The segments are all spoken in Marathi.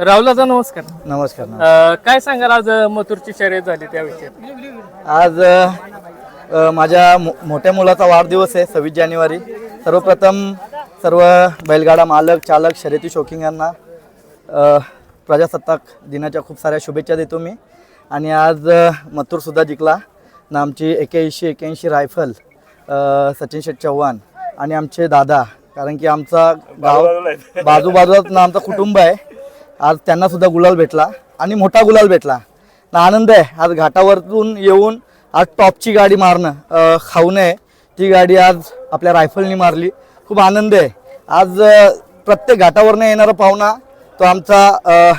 राहुल दादा नमस्कार. नमस्कार नमस्कार. अं, काय सांगाल आज मथुरची शर्यत झाली त्याविषयी? आज अ, माझ्या मो- मोठ्या मुलाचा वाढदिवस आहे सव्वीस जानेवारी. सर्वप्रथम सर्व बैलगाडा मालक चालक शर्यती शौकींगांना अ, प्रजासत्ताक दिनाच्या खूप साऱ्या शुभेच्छा देतो मी. आणि आज अ, मथुरसुद्धा जिंकला. ना आमची एक्याऐंशी एक्याऐंशी रायफल अ, सचिन शेठ चव्हाण आणि आमचे दादा. कारण की आमचा गाव बाजूबाजूलाच ना आमचं कुटुंब आहे. आज त्यांना सुद्धा गुलाल भेटला आणि मोठा गुलाल भेटला. ना आनंद आहे. आज घाटावरतून येऊन आज टॉपची गाडी मारणं खाऊ खाऊन आहे ती गाडी आज आपल्या रायफलनी मारली. खूप आनंद आहे. आज प्रत्येक घाटावरनं येणारा पाहुणा तो आमचा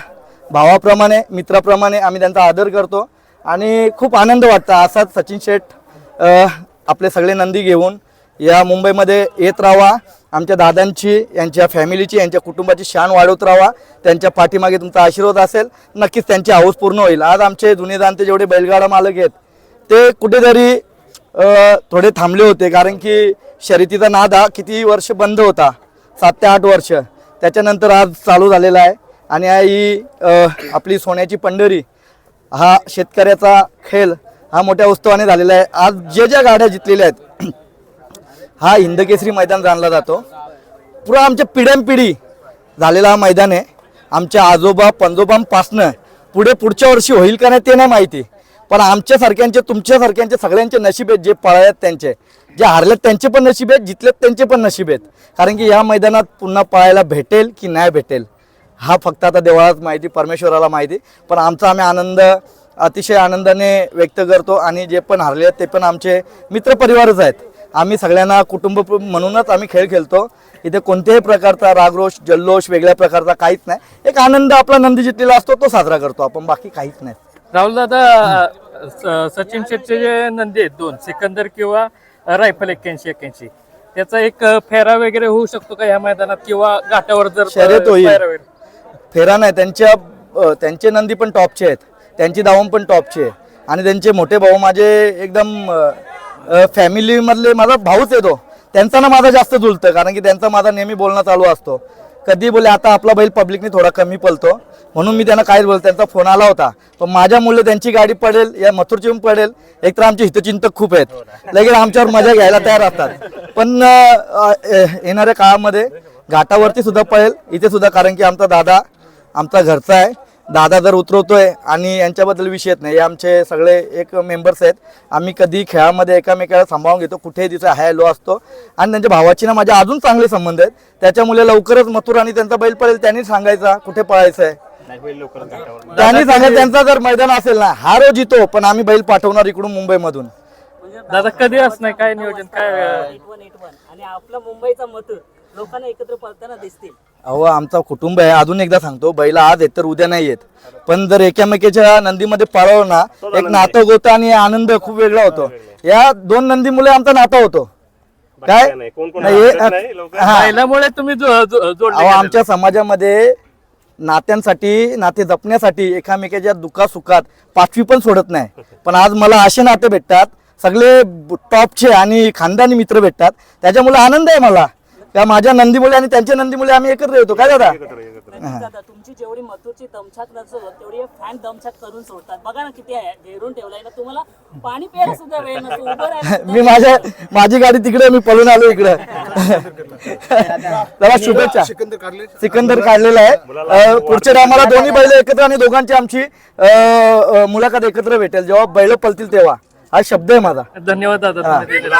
भावाप्रमाणे मित्राप्रमाणे आम्ही त्यांचा आदर करतो. आणि खूप आनंद वाटतं. असाच सचिन शेठ आपले सगळे नंदी घेऊन या मुंबईमध्ये येत राहावा आमच्या दादांची यांच्या फॅमिलीची यांच्या कुटुंबाची शान वाढवत राहा त्यांच्या पाठीमागे तुमचा आशीर्वाद असेल नक्कीच त्यांची हाऊस पूर्ण होईल. आज आमचे जुने जाणते जेवढे बैलगाडा मालक आहेत ते कुठेतरी थोडे थांबले होते. कारण की शर्यतीचा नाद हा किती वर्ष बंद होता सात ते आठ वर्ष. त्याच्यानंतर आज चालू झालेला आहे. आणि ही आपली सोन्याची पंढरी हा शेतकऱ्याचा खेळ हा मोठ्या उत्सवाने झालेला आहे. आज ज्या ज्या गाड्या जिंकलेल्या आहेत हा हिंदकेसरी मैदान जाणला जातो. पुरा आमच्या पिढ्यानपिढी झालेला हा मैदान आहे. आमच्या आजोबा पंजोबांपासनं पुढे पुढच्या वर्षी होईल का नाही ते नाही माहिती. पण आमच्यासारख्यांचे तुमच्यासारख्यांचे सगळ्यांचे नशीब आहेत जे पळायत त्यांचे. जे हारलेत त्यांचे पण नशीब आहेत जितलेत त्यांचे पण नशीब आहेत. कारण की या मैदानात पुन्हा पळायला भेटेल की नाही भेटेल हा फक्त आता देवळात माहिती परमेश्वराला माहिती. पण आमचा आम्ही आनंद अतिशय आनंदाने व्यक्त करतो आणि जे पण हरले आहेत ते पण आमचे मित्रपरिवारच आहेत. आम्ही सगळ्यांना कुटुंब म्हणूनच आम्ही खेळ खेळतो. इथे कोणत्याही प्रकारचा रागरोष जल्लोष वेगळ्या प्रकारचा काहीच नाही. एक आनंद आपला नंदी जितलेला असतो तो साजरा करतो आपण. बाकी काहीच नाही. राहुल दादा सचिन शेटचे जे नंदी आहेत दोन सिकंदर किंवा रायफल एक्क्याऐंशी एक्क्याऐंशी त्याचा एक फेरा वगैरे होऊ शकतो का या मैदानात? किंवा घाटावर जर शर्यत होईल. फेरा नाही. त्यांच्या त्यांचे नंदी पण टॉपचे आहेत. त्यांची दावण पण टॉपची आहे. आणि त्यांचे मोठे भाऊ माझे एकदम फॅमिलीमधले माझा भाऊच येतो त्यांचा ना माझा जास्त जुळतं कारण की त्यांचा माझा नेहमी बोलणं चालू असतो. कधी बोले आता आपला बैल पब्लिकने थोडा कमी पलतो म्हणून मी त्यांना काहीच बोल त्यांचा फोन आला होता. पण माझ्या मुलं त्यांची गाडी पडेल या मथुरची पण पडेल. एक तर आमचे हितचिंतक खूप आहेत. लगेच आमच्यावर मजा घ्यायला तयार असतात. पण येणाऱ्या काळामध्ये घाटावरती सुद्धा पळेल. इथे सुद्धा कारण की आमचा दादा आमचा घरचा आहे. दादा जर उतरवतोय आणि यांच्याबद्दल विषय येत नाही हे आमचे सगळे एक मेंबर्स आहेत. आम्ही कधी खेळामध्ये एकामेकाला सांभाळून घेतो कुठेही तिचा हाय लो असतो. आणि त्यांच्या भावाची ना माझे अजून चांगले संबंध आहेत. त्याच्यामुळे लवकरच मथुर आणि त्यांचा बैल पळेल त्यांनी सांगायचा कुठे पळायचं आहे त्यांनी सांगायचं त्यांचा जर मैदान असेल ना हारो जितो पण आम्ही बैल पाठवणार इकडून मुंबईमधून. दादा कधी असणार काय नियोजन? काय आणि आपला मुंबईचा मथुर. लोकांना एकत्र पळताना दिसतील. अहो आमचा कुटुंब आहे. अजून एकदा सांगतो बैल आज येत तर उद्या नाही येत पण जर एकामेकीच्या नंदीमध्ये पळवलं ना एक नातं होतं आणि आनंद खूप वेगळा होतो. या दोन नंदी मुले आमचा नाता होतो. काय नाही, हे- हा. बैलामुळे तुम्ही जो- जो- जोडले अहो. आमच्या समाजामध्ये नात्यांसाठी नाते जपण्यासाठी एकामेकाच्या दुखासुखात पाचवी पण सोडत नाही. पण आज मला असे नाते भेटतात. सगळे ब- टॉपचे आणि खानदानी मित्र भेटतात. त्याच्यामुळे आनंद आहे मला. त्या माझ्या नंदीमुळे आणि त्यांच्या नंदीमुळे आम्ही एकत्र येतो. काय दादा? तुमची जेवढी मथुरची दमछाक तेवढी फॅन दमछाक करून सोडतात. बघा ना किती आहे घेरून ठेवलाय ना तुम्हाला पाणी प्यायला सुद्धा वेळ नसतो उभं राहायला सुद्धा मी माझ्या माझी गाडी तिकडे मी पळून आलो इकडे. जरा शुभेच्छा. सिकंदर काढलेला आहे. अं, पुढच्या टायमाला दोन्ही बैल एकत्र आणि दोघांची आमची अं, अं, मुलाखत एकत्र भेटेल. जेव्हा बैल पळतील तेव्हा. हा शब्द आहे माझा. धन्यवाद दादा तुम्ही दिलेला.